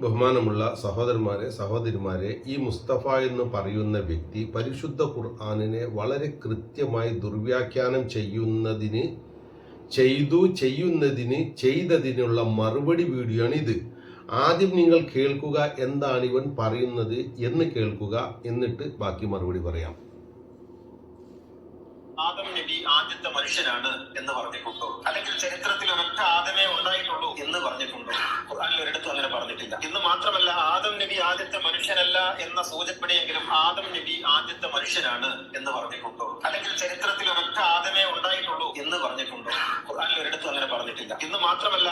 ബഹുമാനമുള്ള സഹോദരന്മാരെ സഹോദരിമാരെ ഈ മുസ്തഫ എന്ന് പറയുന്ന വ്യക്തി പരിശുദ്ധ ഖുർആാനിനെ വളരെ കൃത്യമായി ദുർവ്യാഖ്യാനം ചെയ്യുന്നതിന് ചെയ്തു ചെയ്യുന്നതിന് ചെയ്തതിനുള്ള മറുപടി വീഡിയോ ആണ് ഇത് ആദ്യം നിങ്ങൾ കേൾക്കുക എന്താണ് ഇവൻ പറയുന്നത് എന്ന് കേൾക്കുക എന്നിട്ട് ബാക്കി മറുപടി പറയാം. ആദം നബി ആദ്യത്തെ മനുഷ്യനാണ് എന്ന് പറഞ്ഞിട്ടുണ്ടോ? അല്ലെങ്കിൽ ചരിത്രത്തിൽ ഒരൊറ്റ ആദമേ ഉണ്ടായിട്ടുള്ളൂ എന്ന് പറഞ്ഞിട്ടുണ്ടോ? ഖുർആനിൽ ഒരിടത്തും അങ്ങനെ പറഞ്ഞിട്ടില്ല. എന്ന് മാത്രമല്ല ആദം നബി ആദ്യത്തെ മനുഷ്യനല്ല എന്ന സൂചനപ്പെടെയെങ്കിലും ആദം നബി ആദ്യത്തെ മനുഷ്യനാണ് എന്ന് പറഞ്ഞിട്ടുണ്ടോ? അല്ലെങ്കിൽ ചരിത്രത്തിൽ ഒരൊറ്റ ആദമേ ഉണ്ടായിട്ടുള്ളൂ എന്ന് പറഞ്ഞിട്ടുണ്ടോ? ഖുർആനിൽ ഒരിടത്തും അങ്ങനെ പറഞ്ഞിട്ടില്ല. എന്ന് മാത്രമല്ല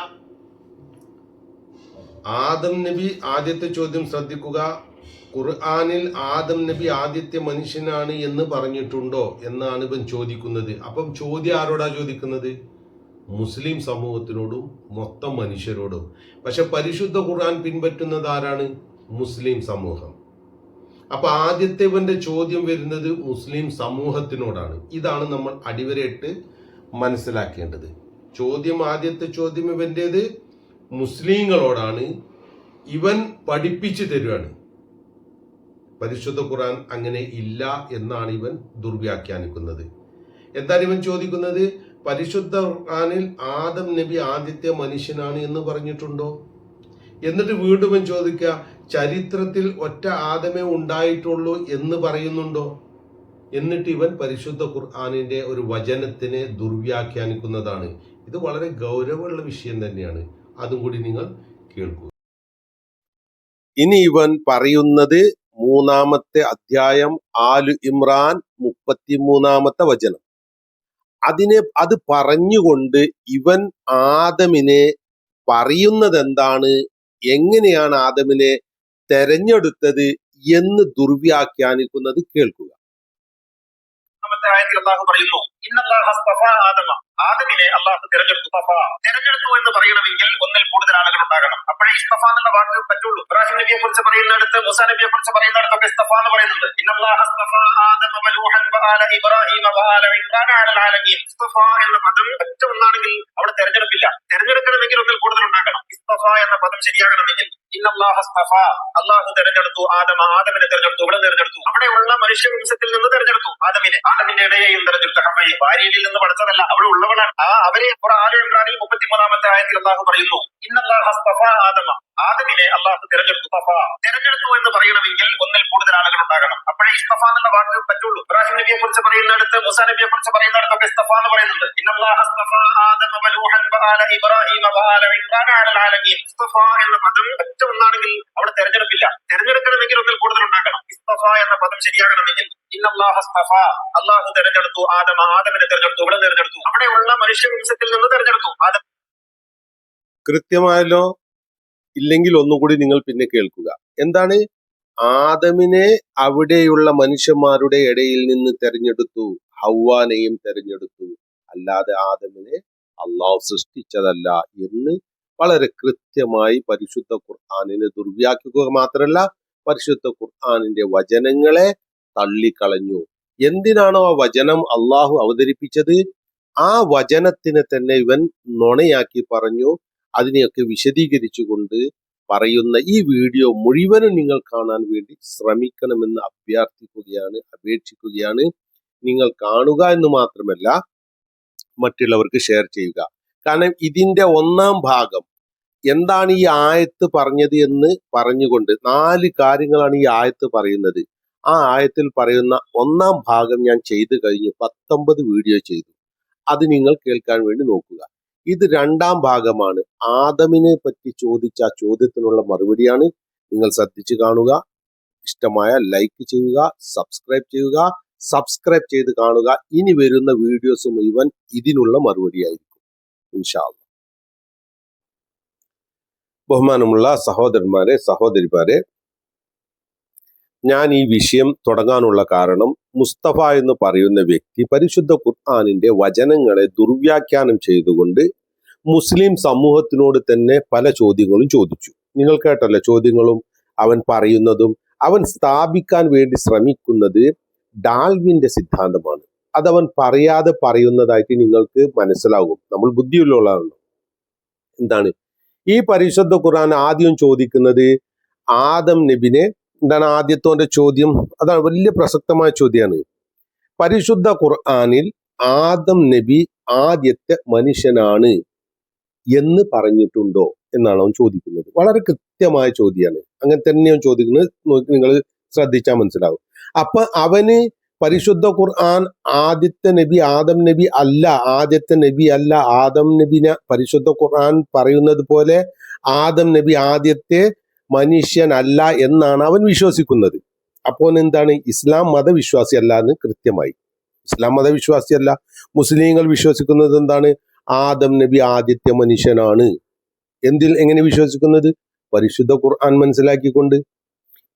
ആദം നബി ആദ്യത്തെ ചോദ്യം ശ്രദ്ധിക്കുക. ഖുർആാനിൽ ആദം നബി ആദ്യത്തെ മനുഷ്യനാണ് എന്ന് പറഞ്ഞിട്ടുണ്ടോ എന്നാണ് ഇവൻ ചോദിക്കുന്നത്. അപ്പം ചോദ്യം ആരോടാ ചോദിക്കുന്നത്? മുസ്ലിം സമൂഹത്തിനോടും മൊത്തം മനുഷ്യരോടും. പക്ഷെ പരിശുദ്ധ ഖുർആൻ പിൻപറ്റുന്നത് ആരാണ്? മുസ്ലിം സമൂഹം. അപ്പൊ ആദ്യത്തെ ഇവന്റെ ചോദ്യം വരുന്നത് മുസ്ലിം സമൂഹത്തിനോടാണ്. ഇതാണ് നമ്മൾ അടിവരയിട്ട് മനസ്സിലാക്കേണ്ടത്. ചോദ്യം ആദ്യത്തെ ചോദ്യം ഇവന്റേത് മുസ്ലിങ്ങളോടാണ്. ഇവൻ പഠിപ്പിച്ചു തരുവാണ്. പരിശുദ്ധ ഖുറാൻ അങ്ങനെ ഇല്ല എന്നാണ് ഇവൻ ദുർവ്യാഖ്യാനിക്കുന്നത്. എന്താണ് ഇവൻ ചോദിക്കുന്നത്? പരിശുദ്ധ ഖുർആനിൽ ആദം നബി ആദ്യത്തെ മനുഷ്യനാണ് എന്ന് പറഞ്ഞിട്ടുണ്ടോ? എന്നിട്ട് വീണ്ടും ചോദിക്കുക ചരിത്രത്തിൽ ഒറ്റ ആദമേ ഉണ്ടായിട്ടുള്ളൂ എന്ന് പറയുന്നുണ്ടോ? എന്നിട്ട് ഇവൻ പരിശുദ്ധ ഖുർആാനിന്റെ ഒരു വചനത്തിനെ ദുർവ്യാഖ്യാനിക്കുന്നതാണ്. ഇത് വളരെ ഗൗരവമുള്ള വിഷയം തന്നെയാണ്. അതും കൂടി നിങ്ങൾ കേൾക്കുക ഇനി ഇവൻ പറയുന്നത് മൂന്നാമത്തെ അധ്യായം ആലു ഇമ്രാൻ മുപ്പത്തിമൂന്നാമത്തെ വചനം. അതിനെ അത് പറഞ്ഞുകൊണ്ട് ഇവൻ ആദമിനെ പറയുന്നത് എന്താണ് എങ്ങനെയാണ് ആദമിനെ തെരഞ്ഞെടുത്തത് എന്ന് ദുർവ്യാഖ്യാനിക്കുന്നത് കേൾക്കുക. പറയുന്നു ആദമിനെ അള്ളാഹു തിരഞ്ഞെടുത്തു. തഫ തിരഞ്ഞെടുത്തു എന്ന് പറയണമെങ്കിൽ ഒന്നിൽ കൂടുതൽ ആളുകൾ ഉണ്ടാകണം. അപ്പോഴേ ഇസ്തഫ എന്നുള്ള വാക്ക് പറ്റുള്ളൂ. ഇബ്രാഹിം നബിയെ കുറിച്ച് പറയുന്നിടത്ത് മുസ നബിയെ കുറിച്ച് പറയുന്നിടത്തൊക്കെ ഇസ്തഫ എന്ന് പറയുന്നുണ്ട്. ഇസ്തഫ എന്ന പദം ഒറ്റ ഒന്നാണെങ്കിൽ അവിടെ തെരഞ്ഞെടുപ്പില്ല. തെരഞ്ഞെടുക്കണമെങ്കിൽ ഒന്നിൽ കൂടുതൽ ഉണ്ടാകണം. ഇസ്തഫ എന്ന പദം ശരിയാകണമെങ്കിൽ അള്ളാഹു തെരഞ്ഞെടുത്തു. ആദമ ആദമിനെ തെരഞ്ഞെടുത്തു. ഇവിടെ തെരഞ്ഞെടുത്തു. അവിടെയുള്ള മനുഷ്യവംശത്തിൽ നിന്ന് തെരഞ്ഞെടുത്തു ആദമിനെ. ആദമിന്റെ ഇടയെയും തെരഞ്ഞെടുത്തു. ഹവയെ ഭാര്യയിൽ നിന്ന് പഠിച്ചതല്ല. അവിടെ ഉള്ളവളാണ്. ആ അവരെ ഒരു മുപ്പത്തിമൂന്നാമത്തെ ആയത്തിൽ അള്ളാഹു പറയുന്നു ഇന്നല്ലാഹ ആദമ. ആദമിനെ അള്ളാഹു തിരഞ്ഞെടുത്തു തിരഞ്ഞെടുത്തു എന്ന് പറയണമെങ്കിൽ ഒന്നിൽ കൂടുതൽ ആളുകൾ ഉണ്ടാകണം അപ്പോഴേ ഇസ്തഫ എന്നുള്ള വാക്ക് പറ്റുള്ളൂ ഇബ്രാഹിം നബിയെ കുറിച്ച് പറയുന്നിടത്ത് മുസ നബിയെ കുറിച്ച് പറയുന്നിടത്തൊക്കെ ഇസ്തഫ എന്ന് പറയുന്നുണ്ട് എന്ന പദം ഒറ്റ ഒന്നാണെങ്കിൽ അവിടെ തെരഞ്ഞെടുപ്പില്ല തെരഞ്ഞെടുക്കണമെങ്കിൽ ഒന്നിൽ കൂടുതൽ ഉണ്ടാക്കണം ഇസ്തഫ എന്ന പദം ശരിയാകണമെങ്കിൽ അള്ളാഹു തെരഞ്ഞെടുത്തു ആദമ ആദമിനെ തെരഞ്ഞെടുത്തു ഇവിടെ തെരഞ്ഞെടുത്തു അവിടെയുള്ള മനുഷ്യവംശത്തിൽ നിന്ന് തെരഞ്ഞെടുത്തു ആദം കൃത്യമായല്ലോ ഇല്ലെങ്കിൽ ഒന്നും കൂടി നിങ്ങൾ പിന്നെ കേൾക്കുക. എന്താണ്? ആദമിനെ അവിടെയുള്ള മനുഷ്യന്മാരുടെ ഇടയിൽ നിന്ന് തെരഞ്ഞെടുത്തു. ഹൗവാനെയും തെരഞ്ഞെടുത്തു. അല്ലാതെ ആദമിനെ അള്ളാഹു സൃഷ്ടിച്ചതല്ല എന്ന് വളരെ കൃത്യമായി പരിശുദ്ധ ഖുർആാനിനെ ദുർവ്യാഖ്യക്കുക മാത്രമല്ല പരിശുദ്ധ ഖുർആാനിന്റെ വചനങ്ങളെ തള്ളിക്കളഞ്ഞു. എന്തിനാണോ ആ വചനം അള്ളാഹു അവതരിപ്പിച്ചത്? ആ വചനത്തിനെ തന്നെ ഇവൻ നുണയാക്കി പറഞ്ഞു അതിനെയൊക്കെ വിശദീകരിച്ചുകൊണ്ട് പറയുന്ന ഈ വീഡിയോ മുഴുവനും നിങ്ങൾ കാണാൻ വേണ്ടി ശ്രമിക്കണമെന്ന് അഭ്യർത്ഥിക്കുകയാണ് അപേക്ഷിക്കുകയാണ്. നിങ്ങൾ കാണുക എന്ന് മാത്രമല്ല മറ്റുള്ളവർക്ക് ഷെയർ ചെയ്യുക. കാരണം ഇതിന്റെ ഒന്നാം ഭാഗം എന്താണ് ഈ ആയത്ത് പറഞ്ഞത് എന്ന് പറഞ്ഞുകൊണ്ട് നാല് കാര്യങ്ങളാണ് ഈ ആയത്ത് പറയുന്നത്. ആ ആയത്തിൽ പറയുന്ന ഒന്നാം ഭാഗം ഞാൻ ചെയ്തു കഴിഞ്ഞു പത്തൊമ്പത് വീഡിയോ ചെയ്തു. അത് നിങ്ങൾ കേൾക്കാൻ വേണ്ടി നോക്കുക. ഇത് രണ്ടാം ഭാഗമാണ്. ആദമിനെ പറ്റി ചോദിച്ച ആ ചോദ്യത്തിനുള്ള മറുപടിയാണ് നിങ്ങൾ ശ്രദ്ധിച്ചു കാണുക. ഇഷ്ടമായ ലൈക്ക് ചെയ്യുക സബ്സ്ക്രൈബ് ചെയ്യുക സബ്സ്ക്രൈബ് ചെയ്ത് കാണുക. ഇനി വരുന്ന വീഡിയോസ് മുഴുവൻ ഇതിനുള്ള മറുപടിയായിരിക്കും. ഇൻഷാ അള്ളാ. ബഹുമാനമുള്ള സഹോദരന്മാരെ സഹോദരിമാരെ ഞാൻ ഈ വിഷയം തുടങ്ങാനുള്ള കാരണം മുസ്തഫ എന്ന് പറയുന്ന വ്യക്തി പരിശുദ്ധ ഖുർആാനിന്റെ വചനങ്ങളെ ദുർവ്യാഖ്യാനം ചെയ്തുകൊണ്ട് മുസ്ലിം സമൂഹത്തിനോട് തന്നെ പല ചോദ്യങ്ങളും ചോദിച്ചു. നിങ്ങൾ കേട്ടല്ലോ ചോദ്യങ്ങളും? അവൻ പറയുന്നതും അവൻ സ്ഥാപിക്കാൻ വേണ്ടി ശ്രമിക്കുന്നത് ഡാൽവിന്റെ സിദ്ധാന്തമാണ്. അതവൻ പറയാതെ പറയുന്നതായിട്ട് നിങ്ങൾക്ക് മനസ്സിലാകും. നമ്മൾ ബുദ്ധിയുള്ളവരാണ് എന്താണ്? ഈ പരിശുദ്ധ ഖുർആൻ ആദ്യം ചോദിക്കുന്നത് ആദം നബിനെ എന്താണ് ആദ്യത്തോന്റെ ചോദ്യം? അതാണ് വലിയ പ്രസക്തമായ ചോദ്യമാണ് പരിശുദ്ധ ഖുർആാനിൽ ആദം നബി ആദ്യത്തെ മനുഷ്യനാണ് എന്ന് പറഞ്ഞിട്ടുണ്ടോ എന്നാണ് അവൻ ചോദിക്കുന്നത്. വളരെ കൃത്യമായ ചോദ്യമാണ് അങ്ങനെ തന്നെ അവൻ ചോദിക്കുന്നത് നിങ്ങൾ ശ്രദ്ധിച്ചാൽ മനസ്സിലാവും. അപ്പൊ അവന് പരിശുദ്ധ ഖുർആൻ ആദ്യത്തെ നബി ആദം നബി അല്ല ആദ്യത്തെ നബി അല്ല ആദം നബിനെ പരിശുദ്ധ ഖുർആൻ പറയുന്നത് പോലെ ആദം നബി ആദ്യത്തെ മനുഷ്യനല്ല എന്നാണ് അവൻ വിശ്വസിക്കുന്നത്. അപ്പോൾ എന്താണ്? ഇസ്ലാം മതവിശ്വാസി അല്ല എന്ന് കൃത്യമായി. ഇസ്ലാം മതവിശ്വാസി അല്ല മുസ്ലിങ്ങൾ വിശ്വസിക്കുന്നത് എന്താണ്? ആദം നബി ആദിത്യ മനുഷ്യനാണ്. എന്തിൽ എങ്ങനെ വിശ്വസിക്കുന്നത്? പരിശുദ്ധ ഖുർആൻ മനസ്സിലാക്കിക്കൊണ്ട്.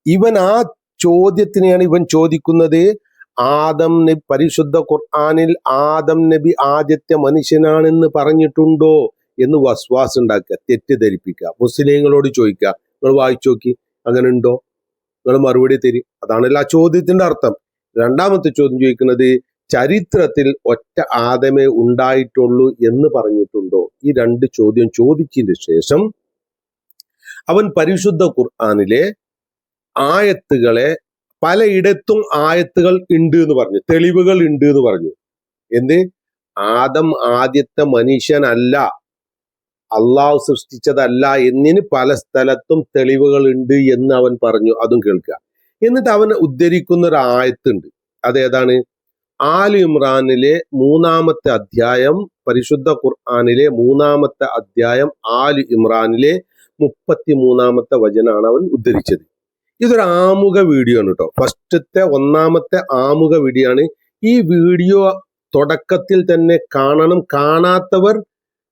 ഇവൻ ആ ചോദ്യത്തിനെയാണ് ഇവൻ ചോദിക്കുന്നത്. ആദം നബി പരിശുദ്ധ ഖുർആാനിൽ ആദം നബി ആദ്യത്തെ മനുഷ്യനാണെന്ന് പറഞ്ഞിട്ടുണ്ടോ എന്ന് വസ്വാസ് ഉണ്ടാക്കുക തെറ്റിദ്ധരിപ്പിക്കുക മുസ്ലിങ്ങളോട് ചോദിക്കുക. നിങ്ങൾ വായിച്ചു നോക്കി. അങ്ങനെ ഉണ്ടോ? നിങ്ങൾ മറുപടി തരി. അതാണല്ലോ ആ ചോദ്യത്തിന്റെ അർത്ഥം. രണ്ടാമത്തെ ചോദ്യം ചോദിക്കുന്നത് ചരിത്രത്തിൽ ഒറ്റ ആദമേ ഉണ്ടായിട്ടുള്ളൂ എന്ന് പറഞ്ഞിട്ടുണ്ടോ? ഈ രണ്ട് ചോദ്യം ചോദിച്ചതിന് ശേഷം അവൻ പരിശുദ്ധ ഖുർആാനിലെ ആയത്തുകളെ പലയിടത്തും ആയത്തുകൾ ഉണ്ട് എന്ന് പറഞ്ഞു. തെളിവുകൾ ഉണ്ട് എന്ന് പറഞ്ഞു. എന്ത്? ആദം ആദ്യത്തെ മനുഷ്യനല്ല. അള്ളാഹു സൃഷ്ടിച്ചതല്ല എന്നിന് പല സ്ഥലത്തും തെളിവുകളുണ്ട് എന്ന് അവൻ പറഞ്ഞു. അതും കേൾക്കുക. എന്നിട്ട് അവൻ ഉദ്ധരിക്കുന്ന ഒരു ആയത്തുണ്ട് അതേതാണ്? ആൽ ഇമ്രാനിലെ മൂന്നാമത്തെ അധ്യായം പരിശുദ്ധ ഖുർആാനിലെ മൂന്നാമത്തെ അധ്യായം ആൽ ഇമ്രാനിലെ മുപ്പത്തി മൂന്നാമത്തെ വചനാണ് അവൻ ഉദ്ധരിച്ചത്. ഇതൊരു ആമുഖ വീഡിയോ ആണ് കേട്ടോ ഫസ്റ്റത്തെ ഒന്നാമത്തെ ആമുഖ വീഡിയോ ആണ് ഈ വീഡിയോ തുടക്കത്തിൽ തന്നെ കാണണം. കാണാത്തവർ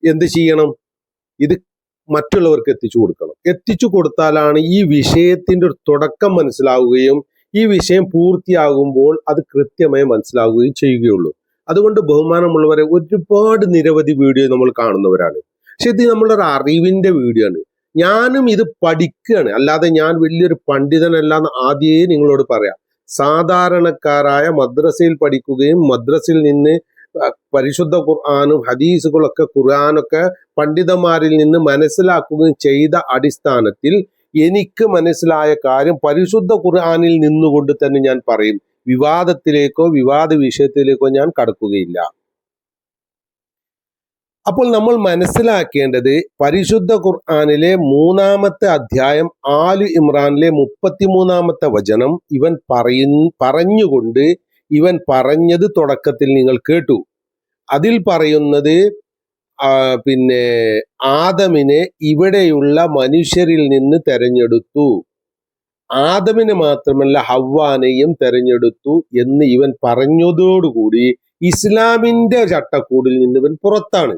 എന്ത് ചെയ്യണം? ഇത് മറ്റുള്ളവർക്ക് എത്തിച്ചു കൊടുക്കണം. എത്തിച്ചു കൊടുത്താലാണ് ഈ വിഷയത്തിന്റെ ഒരു തുടക്കം മനസ്സിലാവുകയും ഈ വിഷയം പൂർത്തിയാകുമ്പോൾ അത് കൃത്യമായി മനസ്സിലാവുകയും ചെയ്യുകയുള്ളൂ. അതുകൊണ്ട് ബഹുമാനമുള്ളവരെ ഒരുപാട് നിരവധി വീഡിയോ നമ്മൾ കാണുന്നവരാണ്. പക്ഷെ ഇത് നമ്മളൊരു അറിവിന്റെ വീഡിയോ ആണ്. ഞാനും ഇത് പഠിക്കുകയാണ്. അല്ലാതെ ഞാൻ വലിയൊരു പണ്ഡിതനല്ല എന്ന് ആദ്യമേ നിങ്ങളോട് പറയാം. സാധാരണക്കാരായ മദ്രസയിൽ പഠിക്കുകയും മദ്രസയിൽ നിന്ന് പരിശുദ്ധ ഖുർആാനും ഹദീസുകളൊക്കെ ഖുർആാനൊക്കെ പണ്ഡിതന്മാരിൽ നിന്ന് മനസ്സിലാക്കുകയും ചെയ്ത അടിസ്ഥാനത്തിൽ എനിക്ക് മനസ്സിലായ കാര്യം പരിശുദ്ധ ഖുർആാനിൽ നിന്നുകൊണ്ട് തന്നെ ഞാൻ പറയും. വിവാദത്തിലേക്കോ വിവാദ വിഷയത്തിലേക്കോ ഞാൻ കടക്കുകയില്ല. അപ്പോൾ നമ്മൾ മനസ്സിലാക്കേണ്ടത് പരിശുദ്ധ ഖുർആാനിലെ മൂന്നാമത്തെ അധ്യായം ആലു ഇമ്രാനിലെ മുപ്പത്തിമൂന്നാമത്തെ വചനം ഇവൻ പറയ പറഞ്ഞുകൊണ്ട് ഇവൻ പറഞ്ഞത് തുടക്കത്തിൽ നിങ്ങൾ കേട്ടു. അതിൽ പറയുന്നത് പിന്നെ ആദമിനെ ഇവിടെയുള്ള മനുഷ്യരിൽ നിന്ന് തെരഞ്ഞെടുത്തു. ആദമിനെ മാത്രമല്ല ഹവ്വാനെയും തെരഞ്ഞെടുത്തു എന്ന് ഇവൻ പറഞ്ഞതോടുകൂടി ഇസ്ലാമിന്റെ ചട്ടക്കൂടിൽ നിന്ന് ഇവൻ പുറത്താണ്.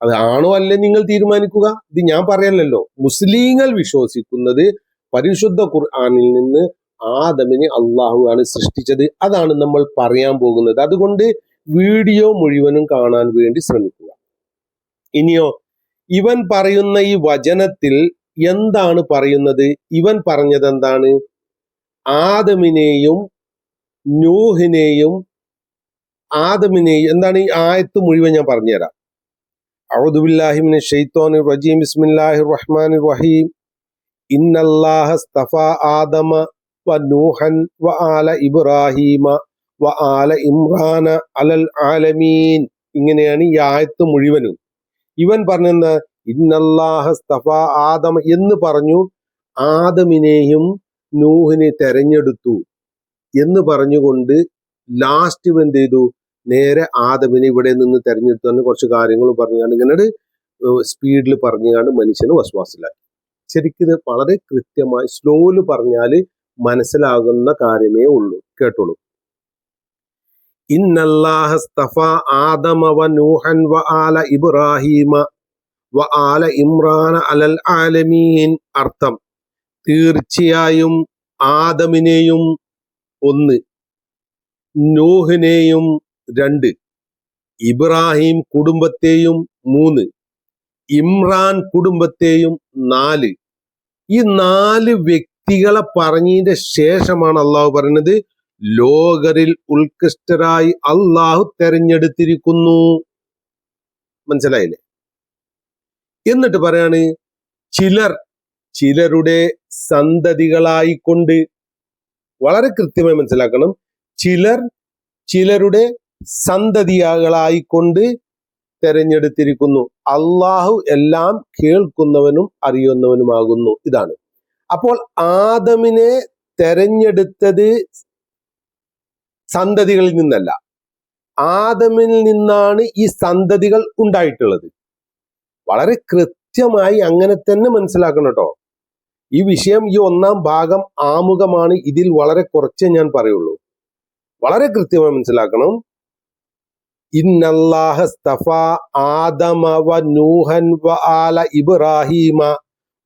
അത് ആണോ അല്ലേ നിങ്ങൾ തീരുമാനിക്കുക? ഇത് ഞാൻ പറയല്ലോ മുസ്ലിങ്ങൾ വിശ്വസിക്കുന്നത് പരിശുദ്ധ ഖുർആാനിൽ നിന്ന് ആദമിനെ അള്ളാഹു ആണ് സൃഷ്ടിച്ചത്. അതാണ് നമ്മൾ പറയാൻ പോകുന്നത്. അതുകൊണ്ട് വീഡിയോ മുഴുവനും കാണാൻ വേണ്ടി ശ്രമിക്കുക. ഇനിയോ ഇവൻ പറയുന്ന ഈ വചനത്തിൽ എന്താണ് പറയുന്നത്? ഇവൻ പറഞ്ഞത് എന്താണ്? ആദമിനെയും നൂഹിനെയും ആദമിനെയും എന്താണ് ഈ ആയത്ത് മുഴുവൻ ഞാൻ പറഞ്ഞുതരാം. ഔദുബില്ലാഹിമിന് ഷെയ്ത്തോൻ റജീം. ബിസ്മില്ലാഹിർ റഹ്മാൻ റഹീം. ഇന്നല്ലാഹ സ്തഫ ആദമ إن الله اصطفى آدم ونوحا وآل إبراهيم وآل ഇമ്രാന അലൽ ആലമീൻ ഇങ്ങനെയാണ് ഈ ആയത്ത് മുഴുവനും ഇവൻ പറഞ്ഞെന്താ ഇന്നല്ലാഹ സ്തഫ ആദമ എന്ന് പറഞ്ഞു ആദമിനെയും നൂഹിനെ തെരഞ്ഞെടുത്തു എന്ന് പറഞ്ഞുകൊണ്ട് ലാസ്റ്റ് ഇവൻ എന്ത് ചെയ്തു നേരെ ആദമിനെ ഇവിടെ നിന്ന് തെരഞ്ഞെടുത്തു തന്നെ കുറച്ച് കാര്യങ്ങൾ പറഞ്ഞാണ് ഇങ്ങനെ സ്പീഡിൽ പറഞ്ഞാണ് മനുഷ്യന് വസ്വാസിലാക്കി ശരിക്കും ഇത് വളരെ കൃത്യമായി സ്ലോയിൽ പറഞ്ഞാൽ മനസ്സിലാകുന്ന കാര്യമേ ഉള്ളൂ. കേട്ടോളൂ. ഇന്നല്ലാഹസ്തഫ ആദമ വ നൂഹൻ വ ആല ഇബ്രാഹീമ വ ആല ഇമ്രാൻ അലൽ ആലമീൻ. അർത്ഥം തീർച്ചയായും ആദമിനെയും ഒന്ന് നൂഹിനെയും രണ്ട് ഇബ്രാഹിം കുടുംബത്തെയും മൂന്ന് ഇമ്രാൻ കുടുംബത്തെയും നാല്. ഈ നാല് വ്യക്തികളെ പറഞ്ഞതിന്റെ ശേഷമാണ് അള്ളാഹു പറയുന്നത് ലോകരിൽ ഉത്കൃഷ്ടരായി അള്ളാഹു തെരഞ്ഞെടുത്തിരിക്കുന്നു. മനസ്സിലായില്ലേ? എന്നിട്ട് പറയാണ് ചിലർ ചിലരുടെ സന്തതികളായിക്കൊണ്ട് വളരെ കൃത്യമായി മനസ്സിലാക്കണം ചിലർ ചിലരുടെ സന്തതികളായിക്കൊണ്ട് തെരഞ്ഞെടുത്തിരിക്കുന്നു. അള്ളാഹു എല്ലാം കേൾക്കുന്നവനും അറിയുന്നവനുമാകുന്നു. ഇതാണ്. അപ്പോൾ ആദമിനെ തെരഞ്ഞെടുത്തത് സന്തതികളിൽ നിന്നല്ല. ആദമിൽ നിന്നാണ് ഈ സന്തതികൾ ഉണ്ടായിട്ടുള്ളത്. വളരെ കൃത്യമായി അങ്ങനെ തന്നെ മനസ്സിലാക്കണം കേട്ടോ. ഈ വിഷയം ഈ ഒന്നാം ഭാഗം ആമുഖമാണ്. ഇതിൽ വളരെ കുറച്ചേ ഞാൻ പറയുള്ളൂ. വളരെ കൃത്യമായി മനസ്സിലാക്കണം. ഇന്നല്ലാഹ സ്തഫ ആദമ വ നൂഹൻ വ ആല ഇബ്രാഹീമ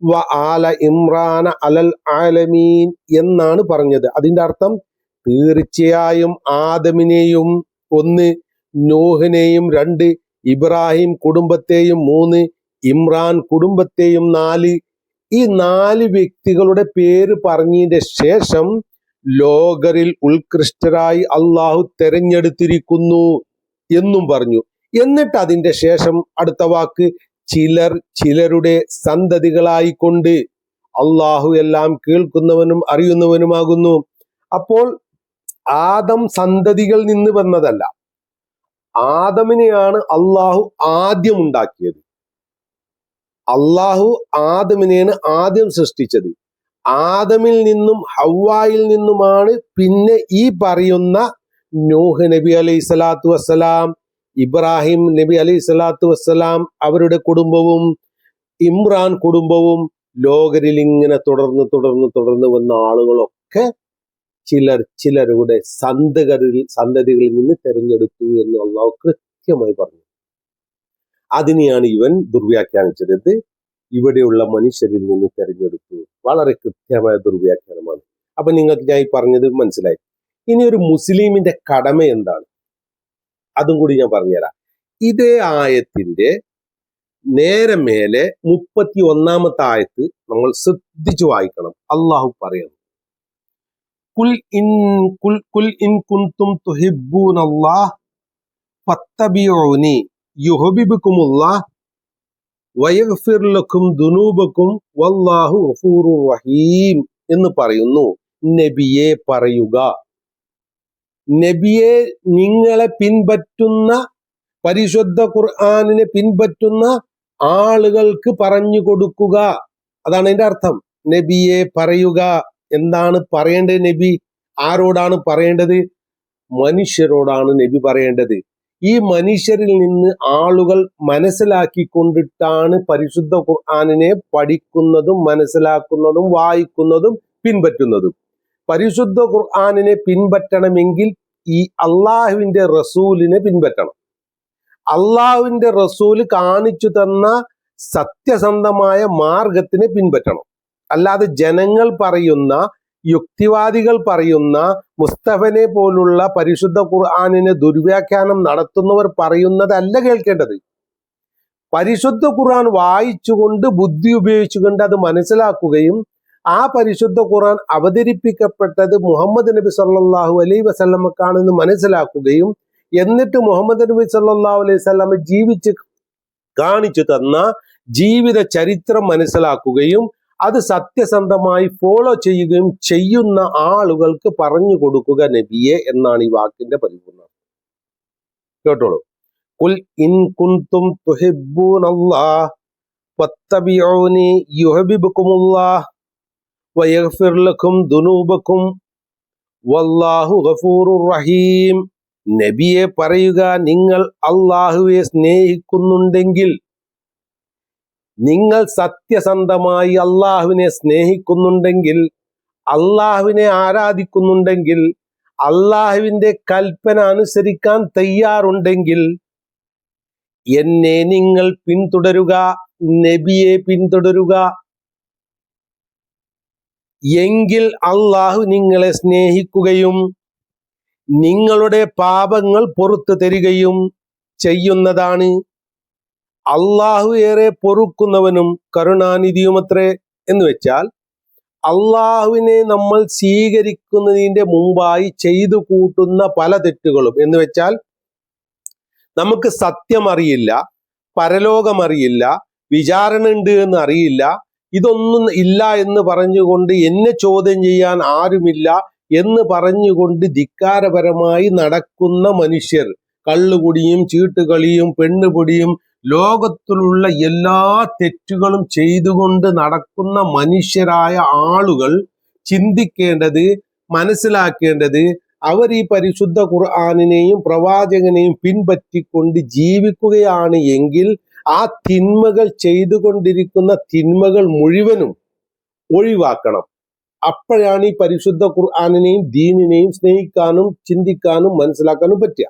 വ ആല ഇമ്രാന അലൽ ആലമീൻ എന്നാണ് പറഞ്ഞത്. അതിന്റെ അർത്ഥം തീർച്ചയായും ആദമിനെയും ഒന്ന് നോഹിനെയും രണ്ട് ഇബ്രാഹിം കുടുംബത്തെയും മൂന്ന് ഇമ്രാൻ കുടുംബത്തെയും നാല്. ഈ നാല് വ്യക്തികളുടെ പേര് പറഞ്ഞതിന്റെ ശേഷം ലോകരിൽ ഉത്കൃഷ്ടരായി അള്ളാഹു തെരഞ്ഞെടുത്തിരിക്കുന്നു എന്നും പറഞ്ഞു. എന്നിട്ട് അതിന്റെ ശേഷം അടുത്ത വാക്ക് ചിലർ ചിലരുടെ സന്തതികളായിക്കൊണ്ട് അള്ളാഹു എല്ലാം കേൾക്കുന്നവനും അറിയുന്നവനുമാകുന്നു. അപ്പോൾ ആദം സന്തതികൾ നിന്ന് വന്നതല്ല. ആദമിനെയാണ് അള്ളാഹു ആദ്യം ഉണ്ടാക്കിയത്. അള്ളാഹു ആദമിനെയാണ് ആദ്യം സൃഷ്ടിച്ചത്. ആദമിൽ നിന്നും ഹവായിൽ നിന്നുമാണ് പിന്നെ ഈ പറയുന്ന നൂഹ് നബി അലൈഹി സ്വലാത്തു വസ്സലാം ഇബ്രാഹിം നബി അലി സ്വലാത്തു വസ്സലാം അവരുടെ കുടുംബവും ഇമ്രാൻ കുടുംബവും ലോകരിൽ ഇങ്ങനെ തുടർന്ന് തുടർന്ന് തുടർന്ന് വന്ന ആളുകളൊക്കെ ചിലർ ചിലരുടെ സന്തകരിൽ സന്തതികളിൽ നിന്ന് തെരഞ്ഞെടുത്തു എന്ന് അള്ളാഹു കൃത്യമായി പറഞ്ഞു. അതിനെയാണ് ഇവൻ ദുർവ്യാഖ്യാനിച്ചത്. ഇവിടെയുള്ള മനുഷ്യരിൽ നിന്ന് തെരഞ്ഞെടുത്തു. വളരെ കൃത്യമായ ദുർവ്യാഖ്യാനമാണ്. അപ്പൊ നിങ്ങൾക്ക് ഞാൻ ഈ പറഞ്ഞത് മനസ്സിലായി. ഇനി ഒരു മുസ്ലിമിന്റെ കടമ എന്താണ്? അതും കൂടി ഞാൻ പറഞ്ഞുതരാം. ഇതേ ആയത്തിന്റെ നേരെ മേലെ മുപ്പത്തി ഒന്നാമത്തെ ആയത്ത് നമ്മൾ ശ്രദ്ധിച്ചു വായിക്കണം. അള്ളാഹു പറയണം. കുൽ ഇൻ കുൽ കുൽ ഇൻ എന്ന് പറയുന്നു. നബിയെ പറയുക. നബിയെ നിങ്ങളെ പിൻപറ്റുന്ന പരിശുദ്ധ ഖുർആാനിനെ പിൻപറ്റുന്ന ആളുകൾക്ക് പറഞ്ഞു കൊടുക്കുക. അതാണ് അതിന്റെ അർത്ഥം. നബിയെ പറയുക. എന്താണ് പറയേണ്ടത് നബി? ആരോടാണ് പറയേണ്ടത്? മനുഷ്യരോടാണ് നബി പറയേണ്ടത്. ഈ മനുഷ്യരിൽ നിന്ന് ആളുകൾ മനസ്സിലാക്കിക്കൊണ്ടിട്ടാണ് പരിശുദ്ധ ഖുർആാനിനെ പഠിക്കുന്നതും മനസ്സിലാക്കുന്നതും വായിക്കുന്നതും പിൻപറ്റുന്നതും. പരിശുദ്ധ ഖുർആാനിനെ പിൻപറ്റണമെങ്കിൽ ഈ അള്ളാഹുവിന്റെ റസൂലിനെ പിൻപറ്റണം. അള്ളാഹുവിന്റെ റസൂൽ കാണിച്ചു തന്ന സത്യസന്ധമായ മാർഗത്തിനെ പിൻപറ്റണം. അല്ലാതെ ജനങ്ങൾ പറയുന്ന യുക്തിവാദികൾ പറയുന്ന മുസ്തഫനെ പോലുള്ള പരിശുദ്ധ ഖുർആാനിനെ ദുർവ്യാഖ്യാനം നടത്തുന്നവർ പറയുന്നതല്ല കേൾക്കേണ്ടത്. പരിശുദ്ധ ഖുർആൻ വായിച്ചുകൊണ്ട് ബുദ്ധി ഉപയോഗിച്ചുകൊണ്ട് അത് മനസ്സിലാക്കുകയും ആ പരിശുദ്ധ ഖുറാൻ അവതരിപ്പിക്കപ്പെട്ടത് മുഹമ്മദ് നബി സല്ലാഹു അലൈ വസല്ലമക്കാണെന്ന് മനസ്സിലാക്കുകയും എന്നിട്ട് മുഹമ്മദ് നബി സല്ലാഹു അലൈഹി വസല്ലമ ജീവിച്ച് കാണിച്ചു തന്ന ജീവിത ചരിത്രം മനസ്സിലാക്കുകയും അത് സത്യസന്ധമായി ഫോളോ ചെയ്യുകയും ചെയ്യുന്ന ആളുകൾക്ക് പറഞ്ഞു കൊടുക്കുക നബിയെ എന്നാണ് ഈ വാക്കിന്റെ പരിപൂർണ കേട്ടോളൂ. കുൽ ഇൻ കുന്തും തുഹിബ്ബൂനല്ലാഹ് ഫത്തബിഊനി യുഹ്ബിബുക്കുമുല്ലാഹ് വയഗ്ഫിർ ലക്കും ദുനൂബക്കും വല്ലാഹു ഗഫൂറുർ റഹീം. നബിയെ പറയുക നിങ്ങൾ അള്ളാഹുവെ സ്നേഹിക്കുന്നുണ്ടെങ്കിൽ നിങ്ങൾ സത്യസന്ധമായി അള്ളാഹുവിനെ സ്നേഹിക്കുന്നുണ്ടെങ്കിൽ അള്ളാഹുവിനെ ആരാധിക്കുന്നുണ്ടെങ്കിൽ അള്ളാഹുവിന്റെ കൽപ്പന അനുസരിക്കാൻ തയ്യാറുണ്ടെങ്കിൽ എന്നെ നിങ്ങൾ പിന്തുടരുക നബിയെ പിന്തുടരുക എങ്കിൽ അള്ളാഹു നിങ്ങളെ സ്നേഹിക്കുകയും നിങ്ങളുടെ പാപങ്ങൾ പുറത്തു തരികയും ചെയ്യുന്നതാണ്. അള്ളാഹു ഏറെ പൊറുക്കുന്നവനും കരുണാനിധിയുമത്രേ എന്ന് വെച്ചാൽ അള്ളാഹുവിനെ നമ്മൾ സ്വീകരിക്കുന്നതിന്റെ മുമ്പായി ചെയ്തു കൂട്ടുന്ന പല തെറ്റുകളും എന്ന് വെച്ചാൽ നമുക്ക് സത്യം അറിയില്ല പരലോകം അറിയില്ല വിചാരണ ഉണ്ട് എന്ന് അറിയില്ല ഇതൊന്നും ഇല്ല എന്ന് പറഞ്ഞുകൊണ്ട് എന്നെ ചോദ്യം ചെയ്യാൻ ആരുമില്ല എന്ന് പറഞ്ഞുകൊണ്ട് ധിക്കാരപരമായി നടക്കുന്ന മനുഷ്യർ. കള്ളുകുടിയും ചീട്ടുകളിയും പെണ്ണുപൊടിയും ലോകത്തിലുള്ള എല്ലാ തെറ്റുകളും ചെയ്തുകൊണ്ട് നടക്കുന്ന മനുഷ്യരായ ആളുകൾ ചിന്തിക്കേണ്ടത് മനസ്സിലാക്കേണ്ടത് അവർ ഈ പരിശുദ്ധ ഖുർആാനിനെയും പ്രവാചകനെയും പിൻപറ്റിക്കൊണ്ട് ജീവിക്കുകയാണ് എങ്കിൽ ആ തിന്മകൾ ചെയ്തുകൊണ്ടിരിക്കുന്ന തിന്മകൾ മുഴുവനും ഒഴിവാക്കണം. അപ്പോഴാണ് ഈ പരിശുദ്ധ ഖുർആാനിനെയും ദീനിനെയും സ്നേഹിക്കാനും ചിന്തിക്കാനും മനസ്സിലാക്കാനും പറ്റുക.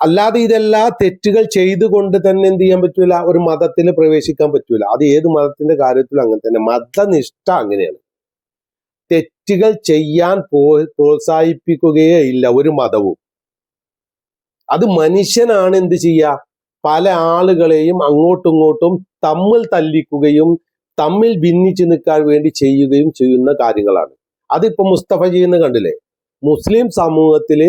അല്ലാതെ ഇതെല്ലാ തെറ്റുകൾ ചെയ്തുകൊണ്ട് തന്നെ എന്ത് ചെയ്യാൻ പറ്റൂല? ഒരു മതത്തിൽ പ്രവേശിക്കാൻ പറ്റൂല. അത് ഏത് മതത്തിന്റെ കാര്യത്തിലും അങ്ങനെ തന്നെ. മതനിഷ്ഠ അങ്ങനെയാണ്. തെറ്റുകൾ ചെയ്യാൻ പ്രോത്സാഹിപ്പിക്കുകയേ ഇല്ല ഒരു മതവും. അത് മനുഷ്യനാണ് എന്ത് ചെയ്യുക? പല ആളുകളെയും അങ്ങോട്ടും ഇങ്ങോട്ടും തമ്മിൽ തല്ലിക്കുകയും തമ്മിൽ ഭിന്നിച്ചു നിൽക്കാൻ വേണ്ടി ചെയ്യുകയും ചെയ്യുന്ന കാര്യങ്ങളാണ്. അതിപ്പോ മുസ്തഫ ചെയ്യുന്ന കണ്ടില്ലേ? മുസ്ലിം സമൂഹത്തിൽ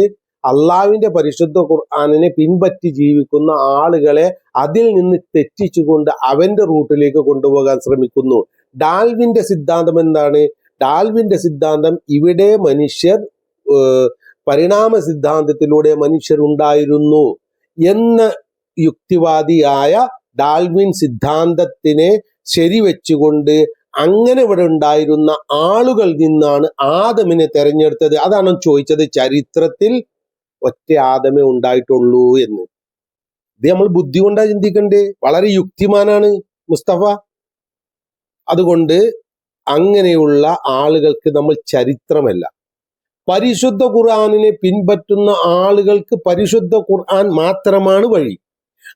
അള്ളാവിന്റെ പരിശുദ്ധ ഖുർആാനിനെ പിൻപറ്റി ജീവിക്കുന്ന ആളുകളെ അതിൽ നിന്ന് തെറ്റിച്ചുകൊണ്ട് അവന്റെ റൂട്ടിലേക്ക് കൊണ്ടുപോകാൻ ശ്രമിക്കുന്നു. ഡാൽവിന്റെ സിദ്ധാന്തം എന്താണ്? ഡാൽവിന്റെ സിദ്ധാന്തം ഇവിടെ മനുഷ്യർ പരിണാമ സിദ്ധാന്തത്തിലൂടെ മനുഷ്യരുണ്ടായിരുന്നു എന്ന യുക്തിവാദിയായ ഡാൽവിൻ സിദ്ധാന്തത്തിനെ ശരിവെച്ചുകൊണ്ട് അങ്ങനെ ഇവിടെ ഉണ്ടായിരുന്ന ആളുകൾ നിന്നാണ് ആദമിനെ തെരഞ്ഞെടുത്തത്. അതാണ് ചോദിച്ചത് ചരിത്രത്തിൽ ഒറ്റ ആദമേ ഉണ്ടായിട്ടുള്ളൂ എന്ന്. ഇത് നമ്മൾ ബുദ്ധി കൊണ്ടാ ചിന്തിക്കണ്ടേ? വളരെ യുക്തിമാനാണ് മുസ്തഫ. അതുകൊണ്ട് അങ്ങനെയുള്ള ആളുകൾക്ക് നമ്മൾ ചരിത്രമല്ല. പരിശുദ്ധ ഖുർആാനിനെ പിൻപറ്റുന്ന ആളുകൾക്ക് പരിശുദ്ധ ഖുർആൻ മാത്രമാണ് വഴി.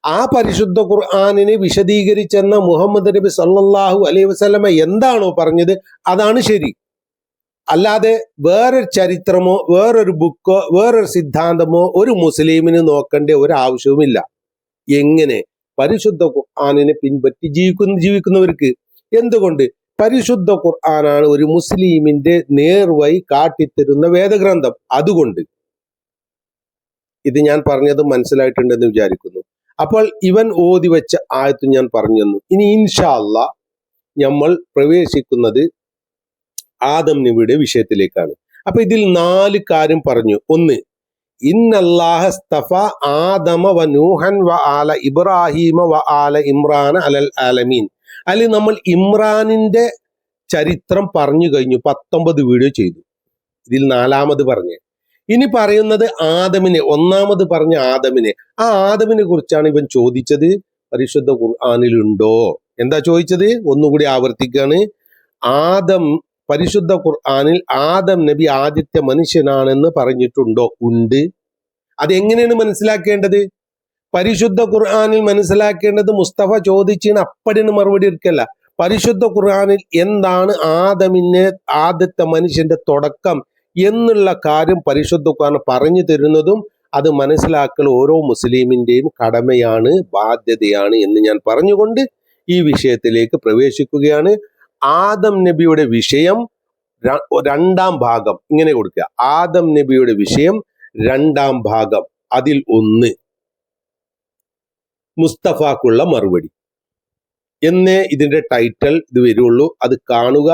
ആ പരിശുദ്ധ ഖുർആാനിനെ വിശദീകരിച്ചെന്ന മുഹമ്മദ് നബി സല്ലാഹു അലൈഹി വസ്ലമ എന്താണോ പറഞ്ഞത്? അതാണ് ശരി. അല്ലാതെ വേറൊരു ചരിത്രമോ വേറൊരു ബുക്കോ വേറൊരു സിദ്ധാന്തമോ ഒരു മുസ്ലിമിന് നോക്കേണ്ട ഒരു ആവശ്യവുമില്ല എങ്ങനെ? പരിശുദ്ധ ഖുർആാനിനെ പിൻപറ്റി ജീവിക്കുന്ന ജീവിക്കുന്നവർക്ക്. എന്തുകൊണ്ട്? പരിശുദ്ധ ഖുർആനാണ് ഒരു മുസ്ലിമിന്റെ നേർവഴി കാട്ടിത്തരുന്ന വേദഗ്രന്ഥം. അതുകൊണ്ട്. ഇത് ഞാൻ പറഞ്ഞത് മനസ്സിലായിട്ടുണ്ടെന്ന് വിചാരിക്കുന്നു. അപ്പോൾ ഇവൻ ഓതി വെച്ച ആയത്ത് ഞാൻ പറഞ്ഞു തന്നു ഇനി ഇൻഷാ അല്ലാ നമ്മൾ പ്രവേശിക്കുന്നത് ആദം നബിയുടെ വിഷയത്തിലേക്കാണ്. അപ്പൊ ഇതിൽ നാല് കാര്യം പറഞ്ഞു. ഒന്ന് ഇന്നല്ലാഹസ്തഫ ആദമ വ നൂഹൻ വ ആല ഇബ്രാഹിമ വ ആല ഇമ്രാൻ അലൽ ആലമീൻ. അതിൽ നമ്മൾ ഇമ്രാനിന്റെ ചരിത്രം പറഞ്ഞു കഴിഞ്ഞു പത്തൊമ്പത് വീഡിയോ ചെയ്തു. ഇതിൽ നാലാമത് പറഞ്ഞ്. ഇനി പറയുന്നത് ആദമിനെ ഒന്നാമത് പറഞ്ഞ ആദമിനെ. ആ ആദമിനെ കുറിച്ചാണ് ഇവൻ ചോദിച്ചത്. പരിശുദ്ധ ഖുർആാനിലുണ്ടോ എന്താ ചോദിച്ചത്? ഒന്നുകൂടി ആവർത്തിക്കാണ്. ആദം പരിശുദ്ധ ഖുർആാനിൽ ആദം നബി ആദ്യത്തെ മനുഷ്യനാണെന്ന് പറഞ്ഞിട്ടുണ്ടോ? ഉണ്ട്. അതെങ്ങനെയാണ് മനസ്സിലാക്കേണ്ടത്? പരിശുദ്ധ ഖുർആാനിൽ മനസ്സിലാക്കേണ്ടത് മുസ്തഫ ചോദിച്ചിന് അപ്പടിന് മറുപടി എടുക്കല്ല. പരിശുദ്ധ ഖുർആാനിൽ എന്താണ് ആദമിനെ ആദ്യത്തെ മനുഷ്യന്റെ തുടക്കം? എന്നുള്ള കാര്യം പരിശുദ്ധ ഖുർആൻ പറഞ്ഞു തരുന്നതും അത് മനസ്സിലാക്കൽ ഓരോ മുസ്ലിമിന്റെയും കടമയാണ് ബാധ്യതയാണ് എന്ന് ഞാൻ പറഞ്ഞുകൊണ്ട് ഈ വിഷയത്തിലേക്ക് പ്രവേശിക്കുകയാണ്. ആദം നബിയുടെ വിഷയം രണ്ടാം ഭാഗം. ഇങ്ങനെ കൊടുക്കുക. ആദം നബിയുടെ വിഷയം രണ്ടാം ഭാഗം. അതിൽ ഒന്ന്. മുസ്തഫാക്കുള്ള മറുപടി. എന്നേ ഇതിന്റെ ടൈറ്റൽ ഇത് വരുള്ളൂ. അത് കാണുക.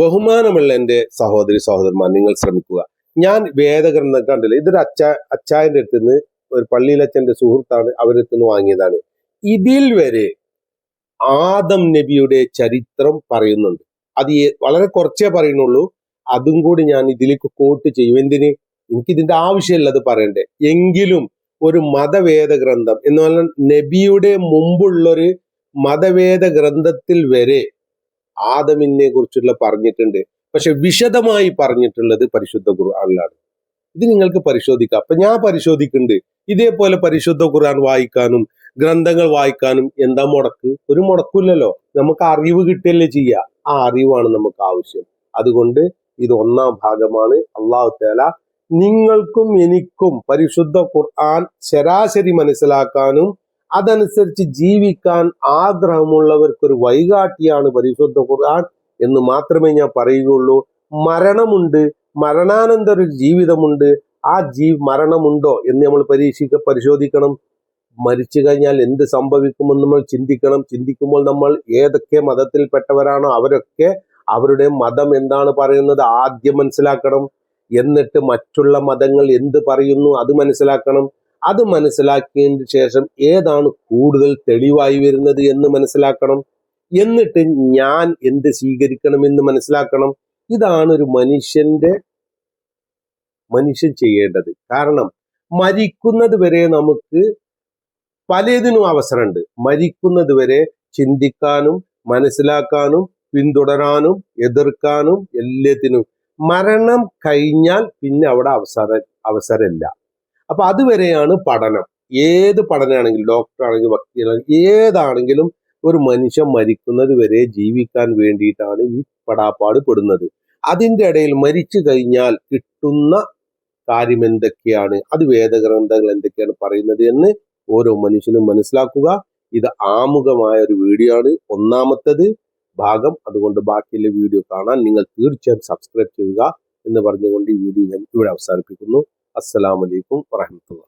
ബഹുമാനമുള്ള എന്റെ സഹോദരി സഹോദരന്മാർ നിങ്ങൾ ശ്രമിക്കുക. ഞാൻ വേദഗ്രന്ഥം കണ്ടില്ല. ഇതൊരു അച്ച അച്ചായന്റെ അടുത്ത് നിന്ന് ഒരു പള്ളിയിലച്ഛന്റെ സുഹൃത്താണ് അവരുടെ നിന്ന് വാങ്ങിയതാണ്. ഇതിൽ വരെ ആദം നബിയുടെ ചരിത്രം പറയുന്നുണ്ട്. അത് വളരെ കുറച്ചേ പറയുന്നുള്ളൂ. അതും കൂടി ഞാൻ ഇതിലേക്ക് കോട്ട് ചെയ്യും. എന്തിന്? എനിക്ക് ഇതിന്റെ ആവശ്യമില്ല അത് പറയണ്ടേ. എങ്കിലും ഒരു മതവേദ ഗ്രന്ഥം എന്ന് പറഞ്ഞാൽ നബിയുടെ മുമ്പുള്ളൊരു മതവേദ ഗ്രന്ഥത്തിൽ വരെ ആദമിനെ കുറിച്ചുള്ള പറഞ്ഞിട്ടുണ്ട്. പക്ഷെ വിശദമായി പറഞ്ഞിട്ടുള്ളത് പരിശുദ്ധ ഖുർആാനിലാണ്. ഇത് നിങ്ങൾക്ക് പരിശോധിക്കാം. അപ്പൊ ഞാൻ പരിശോധിക്കുന്നുണ്ട്. ഇതേപോലെ പരിശുദ്ധ ഖുർആൻ വായിക്കാനും ഗ്രന്ഥങ്ങൾ വായിക്കാനും എന്താ മുടക്ക്? ഒരു മുടക്കില്ലല്ലോ. നമുക്ക് അറിവ് കിട്ടുകയല്ലേ ചെയ്യുക ആ അറിവാണ് നമുക്ക് ആവശ്യം. അതുകൊണ്ട് ഇത് ഒന്നാം ഭാഗമാണ്. അള്ളാഹു തേല നിങ്ങൾക്കും എനിക്കും പരിശുദ്ധ ഖുർആൻ ശരാശരി മനസ്സിലാക്കാനും അതനുസരിച്ച് ജീവിക്കാൻ ആഗ്രഹമുള്ളവർക്കൊരു വൈകാട്ടിയാണ് പരിശുദ്ധ ഖുർആൻ എന്ന് മാത്രമേ ഞാൻ പറയുകയുള്ളൂ. മരണമുണ്ട് മരണാനന്തര ഒരു ജീവിതമുണ്ട്. ആ ജീ മരണമുണ്ടോ എന്ന് നമ്മൾ പരീക്ഷിക്ക പരിശോധിക്കണം. മരിച്ചു കഴിഞ്ഞാൽ എന്ത് സംഭവിക്കുമെന്ന് നമ്മൾ ചിന്തിക്കണം. ചിന്തിക്കുമ്പോൾ നമ്മൾ ഏതൊക്കെ മതത്തിൽപ്പെട്ടവരാണോ അവരൊക്കെ അവരുടെ മതം എന്താണ് പറയുന്നത് ആദ്യം മനസ്സിലാക്കണം. എന്നിട്ട് മറ്റുള്ള മതങ്ങൾ എന്ത് പറയുന്നു അത് മനസ്സിലാക്കണം. അത് മനസ്സിലാക്കിയതിന് ശേഷം ഏതാണ് കൂടുതൽ തെളിവായി വരുന്നത് എന്ന് മനസ്സിലാക്കണം. എന്നിട്ട് ഞാൻ എന്ത് സ്വീകരിക്കണം എന്ന് മനസ്സിലാക്കണം. ഇതാണ് ഒരു മനുഷ്യന്റെ മനുഷ്യൻ ചെയ്യേണ്ടത്. കാരണം മരിക്കുന്നത് വരെ നമുക്ക് പലതിനും അവസരമുണ്ട്. മരിക്കുന്നത് വരെ ചിന്തിക്കാനും മനസ്സിലാക്കാനും പിന്തുടരാനും എതിർക്കാനും എല്ലാത്തിനും. മരണം കഴിഞ്ഞാൽ പിന്നെ അവിടെ അവസര അവസരമില്ല. അപ്പൊ അതുവരെയാണ് പഠനം. ഏത് പഠനമാണെങ്കിലും ഡോക്ടർ ആണെങ്കിലും വക്കീലാണെങ്കിലും ഏതാണെങ്കിലും ഒരു മനുഷ്യൻ മരിക്കുന്നത് വരെ ജീവിക്കാൻ വേണ്ടിയിട്ടാണ് ഈ പടാപ്പാട് പെടുന്നത്. അതിന്റെ ഇടയിൽ മരിച്ചു കഴിഞ്ഞാൽ കിട്ടുന്ന കാര്യം എന്തൊക്കെയാണ്? അത് വേദഗ്രന്ഥങ്ങൾ എന്തൊക്കെയാണ് പറയുന്നത് എന്ന് ഓരോ മനുഷ്യനും മനസ്സിലാക്കുക. ഇത് ആമുഖമായ ഒരു വീഡിയോ ആണ്. ഒന്നാമത്തത് ഭാഗം. അതുകൊണ്ട് ബാക്കിയുള്ള വീഡിയോ കാണാൻ നിങ്ങൾ തീർച്ചയായും സബ്സ്ക്രൈബ് ചെയ്യുക എന്ന് പറഞ്ഞുകൊണ്ട് ഈ വീഡിയോ ഞാൻ ഇവിടെ അവസാനിപ്പിക്കുന്നു. അസ്സലാമലൈക്കും വറഹമത്തുള്ള